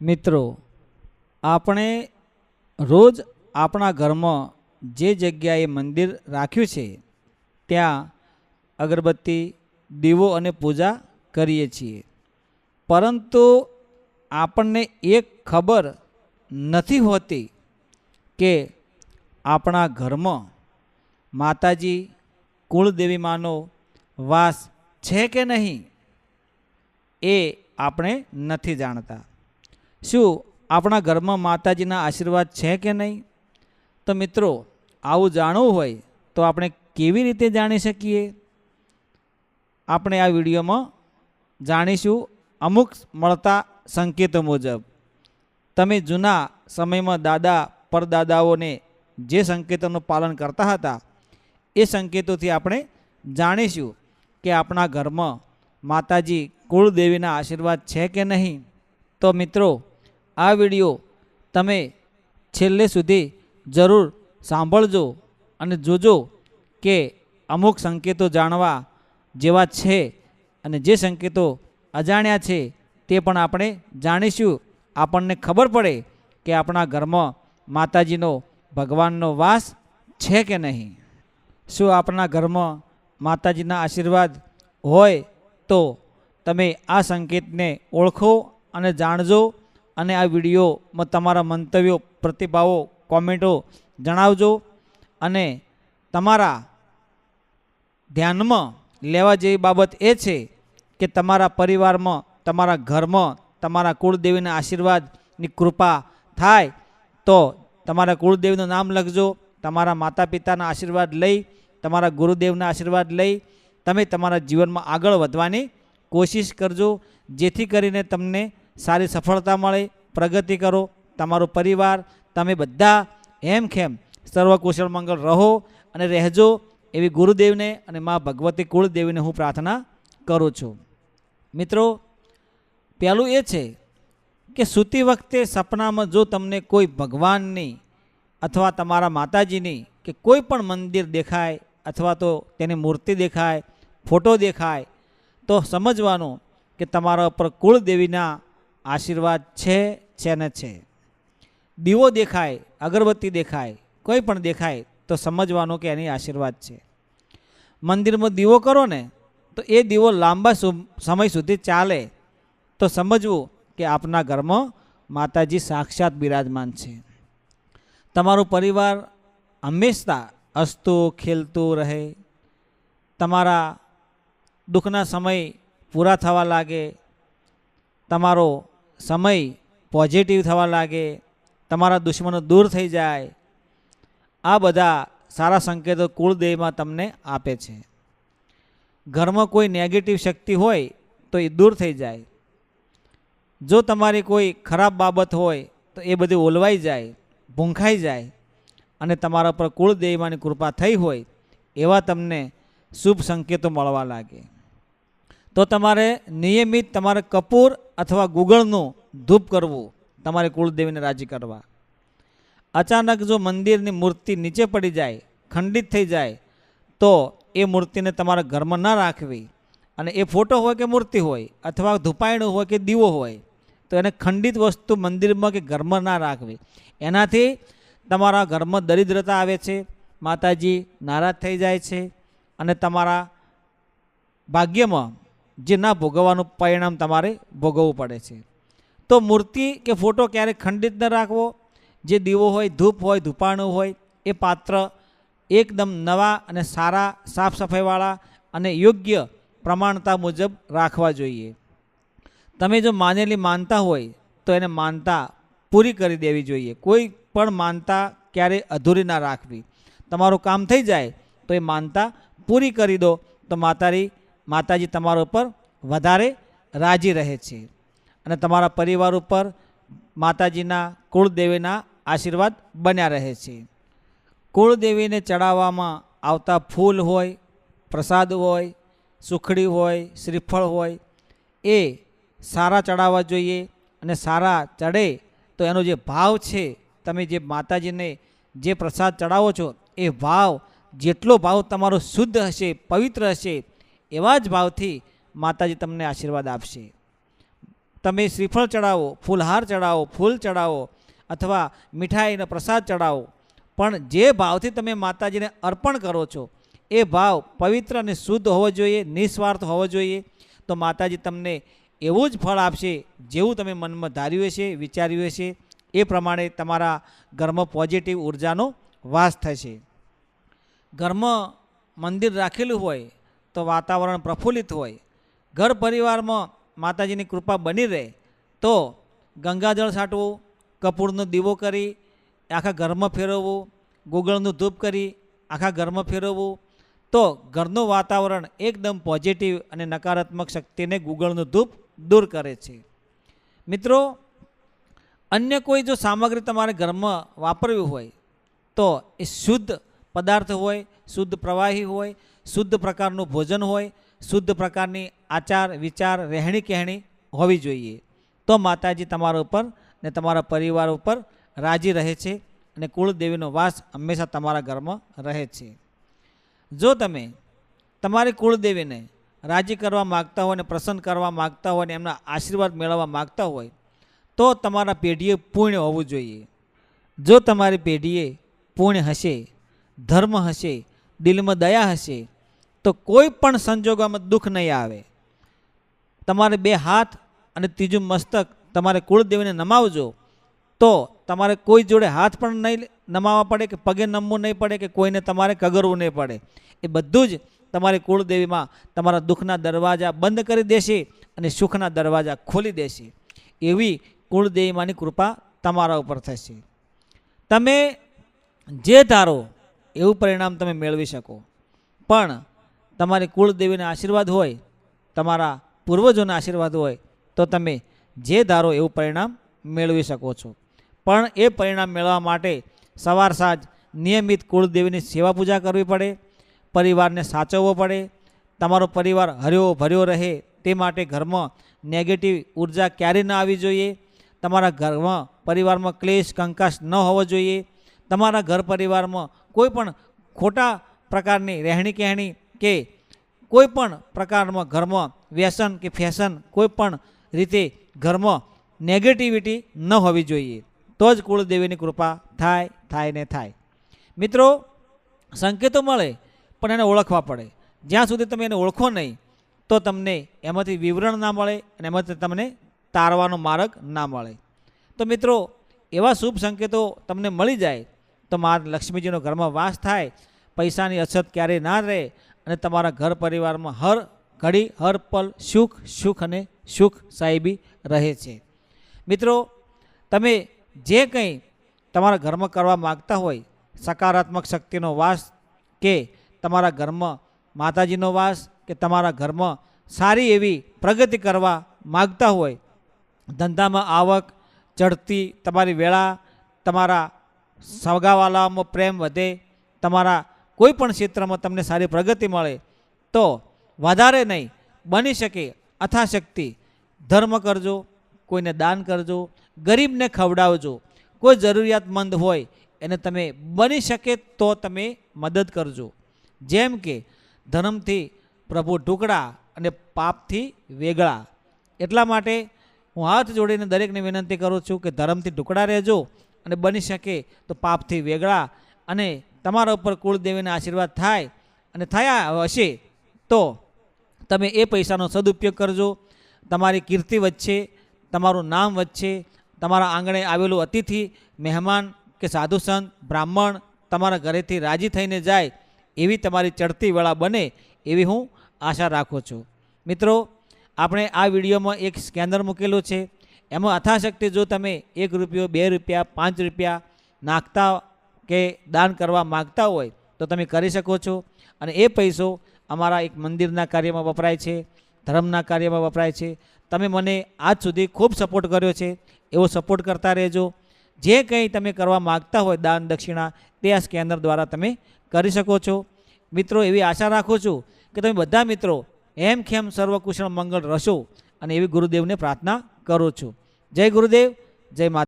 મિત્રો, આપણે રોજ આપણા ઘરમાં જે જગ્યાએ મંદિર રાખ્યું છે, ત્યાં અગરબત્તી, દીવો અને પૂજા કરીએ છીએ. પરંતુ આપણને એક ખબર નથી હોતી કે આપણા ઘરમાં માતાજી, કુળદેવી માનો વાસ છે કે નહીં, એ આપણે નથી જાણતા. શું આપણા ઘરમાં માતાજીના આશીર્વાદ છે કે નહીં? તો મિત્રો, આવું જાણવું હોય તો આપણે કેવી રીતે જાણી શકીએ? આપણે આ વિડીયોમાં જાણીશું અમુક મળતા સંકેતો મુજબ. તમે જૂના સમયમાં દાદા પરદાદાઓને જે સંકેતોનું પાલન કરતા હતા, એ સંકેતોથી આપણે જાણીશું કે આપણા ઘરમાં માતાજી કુળદેવીના આશીર્વાદ છે કે નહીં? તો મિત્રો આ વીડિયો તમે છેલ્લે સુધી જરૂર સાંભળજો અને જોજો કે અમુક સંકેતો જાણવા જેવા છે અને જે સંકેતો અજાણ્યા છે તે પણ આપણે જાણીશું. આપણને ખબર પડે કે આપણા ઘરમાં માતાજીનો, ભગવાનનો વાસ છે કે નહીં. શું આપણા ઘરમાં માતાજીના આશીર્વાદ હોય તો તમે આ સંકેતને ઓળખો અને જાણજો અને આ વિડીયોમાં તમારા મંતવ્યો, પ્રતિભાવો, કોમેન્ટો જણાવજો અને તમારા ધ્યાનમાં લેવા જેવી બાબત એ છે કે તમારા પરિવારમાં, તમારા ઘરમાં તમારા કુળદેવીના આશીર્વાદની કૃપા થાય તો તમારા કુળદેવીનું નામ લખજો, તમારા માતા પિતાના આશીર્વાદ લઈ, તમારા ગુરુદેવના આશીર્વાદ લઈ, તમે તમારા જીવનમાં આગળ વધવાની કોશિશ કરજો, જેથી કરીને તમને સારી સફળતા મળે, પ્રગતિ કરો, તમારો પરિવાર, તમે બધા હેમખેમ સર્વકુશળ મંગળ રહો અને રહેજો એવી ગુરુદેવને અને મા ભગવતી કુળદેવીને હું પ્રાર્થના કરું છું. મિત્રો, પહેલું એ છે કે સૂતી વખતે સપનામાં જો તમને કોઈ ભગવાનની અથવા તમારા માતાજીની કે કોઈ પણ મંદિર દેખાય અથવા તો તેની મૂર્તિ દેખાય, ફોટો દેખાય, તો સમજવાનું કે તમારા ઉપર કુળદેવીના આશીર્વાદ છે છે ને છે. દીવો દેખાય, અગરબત્તી દેખાય, કોઈ પણ દેખાય, તો સમજવાનો કે એની આશીર્વાદ છે. મંદિરમાં દીવો કરો ને, તો એ દીવો લાંબા સમય સુધી ચાલે. તો સમજવું કે આપના ઘરમાં માતાજી સાક્ષાત બિરાજમાન છે. તમારો પરિવાર હંમેશા હસતું, ખેલતું રહે. તમારા દુઃખના સમય પૂરા થવા લાગે. તમારો સમય પોઝિટિવ થવા લાગે, તમારા દુશ્મનો દૂર થઈ જાય, આ બધા સારા સંકેતો કુળદેવમાં તમને આપે છે. ઘરમાં કોઈ નેગેટિવ શક્તિ હોય તો એ દૂર થઈ જાય. જો તમારી કોઈ ખરાબ બાબત હોય તો એ બધી ઓલવાઈ જાય, ભૂંખાઈ જાય અને તમારા પર કુળદેવીમાંની કૃપા થઈ હોય એવા તમને શુભ સંકેતો મળવા લાગે. તો તમારે નિયમિત તમારે કપૂર અથવા ગુગળનું ધૂપ કરવું તમારે કુળદેવીને રાજી કરવા. અચાનક જો મંદિરની મૂર્તિ નીચે પડી જાય, ખંડિત થઈ જાય, તો એ મૂર્તિને તમારા ઘરમાં ન રાખવી. અને એ ફોટો હોય કે મૂર્તિ હોય, અથવા ધૂપાયણું હોય કે દીવો હોય, તો એને ખંડિત વસ્તુ મંદિરમાં કે ઘરમાં ના રાખવી. એનાથી તમારા ઘરમાં દરિદ્રતા આવે છે, માતાજી નારાજ થઈ જાય છે, અને તમારા ભાગ્યમાં જે ના ભોગવવાનું પરિણામ તમારે ભોગવવું પડે છે. તો મૂર્તિ કે ફોટો ક્યારેય ખંડિત ન રાખવો, જે દીવો હોય, ધૂપ હોય, ધૂપાણું હોય, એ પાત્ર એકદમ નવા અને સારા સાફ સફાઈવાળા અને યોગ્ય પ્રમાણતા મુજબ રાખવા જોઈએ. તમે જો માનેલી માનતા હોય, તો એને માનતા પૂરી કરી દેવી જોઈએ. કોઈ પણ માનતા ક્યારેય અધૂરી ના રાખવી. તમારું કામ થઈ જાય, તો એ માનતા પૂરી કરી દો, તો માતારી માતાજી તમારા ઉપર વધારે રાજી રહે છે. અને તમારા પરિવાર ઉપર માતાજીના કુળદેવીના આશીર્વાદ બન્યા રહે છે. કુળદેવીને ચડાવવામાં આવતા ફૂલ હોય, પ્રસાદ હોય, સુખડી હોય, શ્રીફળ હોય, એ સારા ચડાવવા જોઈએ અને સારા ચડે તો એનો જે ભાવ છે, તમે જે માતાજીને જે પ્રસાદ ચડાવો છો, એ ભાવ જેટલો ભાવ તમારો શુદ્ધ હશે, પવિત્ર હશે એવા જ ભાવથી માતાજી તમને આશીર્વાદ આપશે. તમે શ્રીફળ ચડાવો, ફૂલહાર ચડાવો, ફૂલ ચડાવો અથવા મીઠાઈનો પ્રસાદ ચડાવો, પણ જે ભાવથી તમે માતાજીને અર્પણ કરો છો, એ ભાવ પવિત્ર અને શુદ્ધ હોવો જોઈએ, નિસ્વાર્થ હોવો જોઈએ. તો માતાજી તમને એવું જ ફળ આપશે જેવું તમે મનમાં ધાર્યું હશે, વિચાર્યું હશે. એ પ્રમાણે તમારા ઘરમાં પોઝિટિવ ઉર્જાનો વાસ થશે. ઘરમાં મંદિર રાખેલું હોય તો વાતાવરણ પ્રફુલ્લિત હોય, ઘર પરિવારમાં માતાજીની કૃપા બની રહે, તો ગંગાજળ છાંટવું કપૂરનો દીવો કરી, આખા ઘરમાં ફેરવવું, ગુગળનું ધૂપ કરી, આખા ઘરમાં ફેરવવું, તો ઘરનું વાતાવરણ એકદમ પોઝિટિવ અને નકારાત્મક શક્તિને ગુગળનું ધૂપ દૂર કરે છે. મિત્રો, અન્ય કોઈ જો સામગ્રી તમારે ઘરમાં વાપરવી હોય, તો એ શુદ્ધ પદાર્થ હોય, શુદ્ધ પ્રવાહી હોય શુદ્ધ પ્રકારનું ભોજન હોય, શુદ્ધ પ્રકારની આચાર, વિચાર, રહેણી કહેણી હોવી જોઈએ. તો માતાજી તમારા ઉપર ને તમારા પરિવાર ઉપર રાજી રહે છે અને કુળદેવીનો વાસ હંમેશા તમારા ઘરમાં રહે છે. જો તમે તમારી કુળદેવીને રાજી કરવા માગતા હોય અને પ્રસન્ન કરવા માગતા હોય અને એમના આશીર્વાદ મેળવવા માગતા હોય, તો તમારા પેઢીએ પુણ્ય હોવું જોઈએ. જો તમારી પેઢીએ પુણ્ય હશે, ધર્મ હશે, દિલમાં દયા હશે તો કોઈ પણ સંજોગોમાં દુઃખ નહીં આવે. તમારે બે હાથ અને ત્રીજું મસ્તક તમારે કુળદેવીને નમાવજો, તો તમારે કોઈ જોડે હાથ પણ નહીં નમાવવા પડે કે પગે નમવું નહીં પડે કે કોઈને તમારે કગરવું નહીં પડે. એ બધું જ તમારી કુળદેવીમાં તમારા દુઃખના દરવાજા બંધ કરી દેશે અને સુખના દરવાજા ખોલી દેશે. એવી કુળદેવીમાંની કૃપા તમારા ઉપર થશે. તમે જે ધારો, એવું પરિણામ તમે મેળવી શકો. પણ તમારી કુળદેવીના આશીર્વાદ હોય, તમારા પૂર્વજોના આશીર્વાદ હોય, તો તમે જે ધારો એવું પરિણામ મેળવી શકો છો. પણ એ પરિણામ મેળવવા માટે સવાર સાંજ નિયમિત કુળદેવીની સેવા પૂજા કરવી પડે, પરિવારને સાચવવો પડે, તમારો પરિવાર હર્યો ભર્યો રહે તે માટે ઘરમાં નેગેટિવ ઊર્જા ક્યારેય ન આવી જોઈએ, તમારા ઘરમાં પરિવારમાં ક્લેશ કંકાશ ન હોવો જોઈએ, તમારા ઘર પરિવારમાં કોઈ પણ ખોટા પ્રકારની રહેણી કહેણી કે કોઈ પણ પ્રકારમાં ઘરમાં વ્યસન કે ફેશન કોઈ પણ રીતે ઘરમાં નેગેટિવિટી ન હોવી જોઈએ. તો જ કુળદેવીની કૃપા થાય થાય ને થાય. મિત્રો, સંકેતો મળે, પણ એને ઓળખવા પડે. જ્યાં સુધી તમે એને ઓળખો નહીં, તો તમને એમાંથી વિવરણ ના મળે અને એમાંથી તમને તારવાનો માર્ગ ના મળે. તો મિત્રો, એવા શુભ સંકેતો તમને મળી જાય, તો મા લક્ષ્મીજીનો ઘરમાં વાસ થાય, પૈસાની અછત ક્યારેય ના રહે અને તમારા ઘર પરિવારમાં હર ઘડી, હર પલ સુખ સુખ અને સુખ સાહેબી રહે છે. મિત્રો, તમે જે કંઈ તમારા ઘરમાં કરવા માગતા હોય, સકારાત્મક શક્તિનો વાસ કે તમારા ઘરમાં માતાજીનો વાસ કે તમારા ઘરમાં સારી એવી પ્રગતિ કરવા માગતા હોય, ધંધામાં આવક, ચડતી તમારી વેળા, તમારા સગાવાલામાં પ્રેમ વધે, તમારા કોઈ પણ ક્ષેત્રમાં તમને સારી પ્રગતિ મળે, તો વધારે નહીં, બની શકે અથાશક્તિ. ધર્મ કરજો, કોઈને દાન કરજો, ગરીબને ખવડાવજો. કોઈ જરૂરિયાતમંદ હોય, એને તમે બની શકે તો તમે મદદ કરજો. જેમ કે ધર્મથી પ્રભુ ટુકડા અને પાપથી વેગળા. એટલા માટે હું હાથ જોડીને દરેકને વિનંતી કરું છું કે ધર્મથી ટુકડા રહેજો અને બની શકે તો પાપથી વેગળા અને તમારા ઉપર કુળદેવીના આશીર્વાદ થાય અને થયા હશે, તો તમે એ પૈસાનો સદુપયોગ કરજો. તમારી કીર્તિ વચ્ચે તમારું નામ વચ્ચે તમારા આંગણે આવેલું અતિથિ, મહેમાન કે સાધુ સંત, બ્રાહ્મણ તમારા ઘરેથી રાજી થઈને જાય, એવી તમારી ચડતી વેળા બને એવી હું આશા રાખું છું. મિત્રો, આપણે આ વિડીયોમાં એક સ્કેનર મૂકેલું છે. એમાં અથાશક્તિ જો તમે એક રૂપિયો, બે રૂપિયા, પાંચ રૂપિયા નાખતા કે દાન કરવા માગતા હોય તો તમે કરી શકો છો. અને એ પૈસો અમારા એક મંદિરના કાર્યમાં વપરાય છે, ધર્મના કાર્યમાં વપરાય છે. તમે મને આજ સુધી ખૂબ સપોર્ટ કર્યો છે, એવો સપોર્ટ કરતા રહેજો. જે કંઈ તમે કરવા માગતા હોય દાન, દક્ષિણા, તે આ સ્કેનર દ્વારા તમે કરી શકો છો. મિત્રો, એવી આશા રાખું છું કે તમે બધા મિત્રો એમ ખેમ સર્વકુશળ મંગળ રસો અને એવી ગુરુદેવને પ્રાર્થના કરું છું. જય ગુરુદેવ, જય માતા